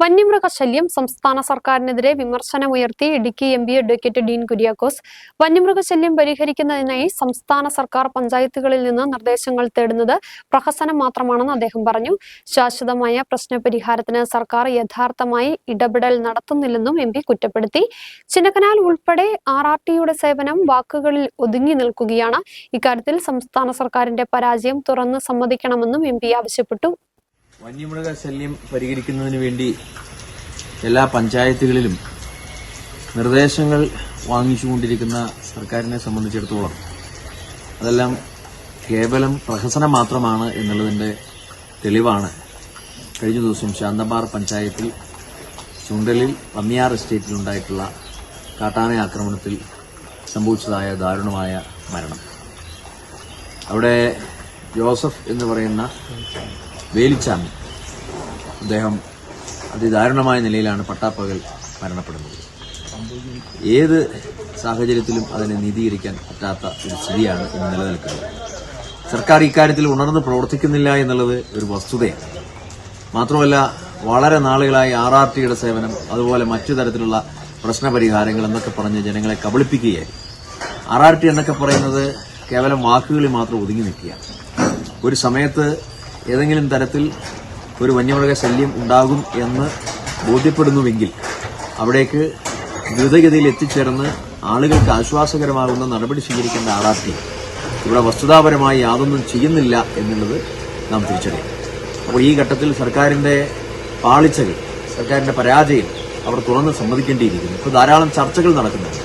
വന്യമൃഗശല്യം സംസ്ഥാന സർക്കാരിനെതിരെ വിമർശനമുയർത്തി Idukki M P advocate Dean Kuriakose. വന്യമൃഗശല്യം പരിഹരിക്കുന്നതിനായി സംസ്ഥാന സർക്കാർ പഞ്ചായത്തുകളിൽ നിന്ന് നിർദ്ദേശങ്ങൾ തേടുന്നത് പ്രഹസനം മാത്രമാണെന്ന് അദ്ദേഹം പറഞ്ഞു. ശാശ്വതമായ പ്രശ്നപരിഹാരത്തിന് സർക്കാർ യഥാർത്ഥമായി ഇടപെടൽ നടത്തുന്നില്ലെന്നും എം പി കുറ്റപ്പെടുത്തി. ചിന്നക്കനാൽ ഉൾപ്പെടെ ആർ ആർ ടിയുടെ സേവനം വാക്കുകളിൽ ഒതുങ്ങി നിൽക്കുകയാണ്. ഇക്കാര്യത്തിൽ സംസ്ഥാന സർക്കാരിന്റെ പരാജയം തുറന്ന് സമ്മതിക്കണമെന്നും എം പി ആവശ്യപ്പെട്ടു. വന്യമൃഗ ശല്യം പരിഹരിക്കുന്നതിന് വേണ്ടി എല്ലാ പഞ്ചായത്തുകളിലും നിർദ്ദേശങ്ങൾ വാങ്ങിച്ചുകൊണ്ടിരിക്കുന്ന സർക്കാരിനെ സംബന്ധിച്ചിടത്തോളം അതെല്ലാം കേവലം പ്രഹസനം മാത്രമാണ് എന്നുള്ളതിന്റെ തെളിവാണ്. കഴിഞ്ഞ ദിവസം ശാന്തമാർ പഞ്ചായത്തിൽ ചുണ്ടലിൽ പന്നിയാർ എസ്റ്റേറ്റിലുണ്ടായിട്ടുള്ള കാട്ടാന ആക്രമണത്തിൽ സംഭവിച്ചതായ ദാരുണമായ മരണം. അവിടെ ജോസഫ് എന്ന് പറയുന്ന വേലിച്ചാമി. അദ്ദേഹം അതിദാരുണമായ നിലയിലാണ് പട്ടാപ്പകൽ മരണപ്പെടുന്നത്. ഏത് സാഹചര്യത്തിലും അതിനെ നീതീകരിക്കാൻ പറ്റാത്ത ഒരു സ്ഥിതിയാണ് ഇന്ന് നിലനിൽക്കുന്നത്. സർക്കാർ ഇക്കാര്യത്തിൽ ഉണർന്ന് പ്രവർത്തിക്കുന്നില്ല എന്നുള്ളത് ഒരു വസ്തുതയാണ്. മാത്രമല്ല വളരെ നാളുകളായി ആർ ആർ ടിയുടെ സേവനം അതുപോലെ മറ്റു തരത്തിലുള്ള പ്രശ്നപരിഹാരങ്ങൾ എന്നൊക്കെ പറഞ്ഞ് ജനങ്ങളെ കബളിപ്പിക്കുകയായി. ആർ ആർ ടി എന്നൊക്കെ പറയുന്നത് കേവലം വാക്കുകളിൽ മാത്രം ഒതുങ്ങി നിൽക്കുകയാണ്. ഒരു സമയത്ത് ഏതെങ്കിലും തരത്തിൽ ഒരു വന്യമൃഗ ശല്യം ഉണ്ടാകും എന്ന് ബോധ്യപ്പെടുന്നുവെങ്കിൽ അവിടേക്ക് ദ്രുതഗതിയിൽ എത്തിച്ചേർന്ന് ആളുകൾക്ക് ആശ്വാസകരമാകുന്ന നടപടി സ്വീകരിക്കേണ്ട ആർ ഇവിടെ വസ്തുതാപരമായി യാതൊന്നും ചെയ്യുന്നില്ല എന്നുള്ളത് നാം തിരിച്ചറിയും അപ്പോൾ ഈ ഘട്ടത്തിൽ സർക്കാരിന്റെ പാളിച്ചകൾ സർക്കാരിന്റെ പരാജയം അവർ തുറന്ന് സമ്മതിക്കേണ്ടിയിരിക്കുന്നു. ഇപ്പോൾ ധാരാളം ചർച്ചകൾ നടക്കുന്നുണ്ട്.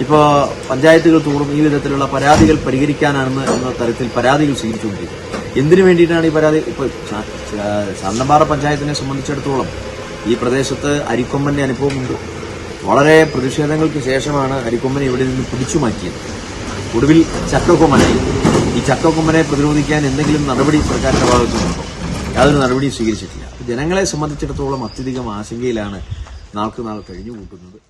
ഇപ്പോൾ പഞ്ചായത്തുകൾ തോറും ഈ വിധത്തിലുള്ള പരാതികൾ പരിഹരിക്കാനാണെന്ന് എന്ന തരത്തിൽ പരാതികൾ സ്വീകരിച്ചുകൊണ്ടിരിക്കുന്നത് എന്തിനു വേണ്ടിയിട്ടാണ് ഈ പരാതി? ഇപ്പോൾ ശാ- പഞ്ചായത്തിനെ സംബന്ധിച്ചിടത്തോളം ഈ പ്രദേശത്ത് അരിക്കൊമ്പന്റെ അനുഭവമുണ്ട്. വളരെ പ്രതിഷേധങ്ങൾക്ക് ശേഷമാണ് അരിക്കൊമ്പനെ ഇവിടെ നിന്ന് പിടിച്ചു മാറ്റിയത്. ഒടുവിൽ ചക്കക്കൊമ്പനായി. ഈ ചക്കക്കൊമ്പനെ പ്രതിരോധിക്കാൻ എന്തെങ്കിലും നടപടി സർക്കാരിന്റെ ഭാഗത്തു നിന്നുണ്ടോ യാതൊരു നടപടിയും സ്വീകരിച്ചിട്ടില്ല. ജനങ്ങളെ സംബന്ധിച്ചിടത്തോളം അത്യധികം ആശങ്കയിലാണ് നാൾക്ക് നാൾ കഴിഞ്ഞു കൂട്ടുന്നത്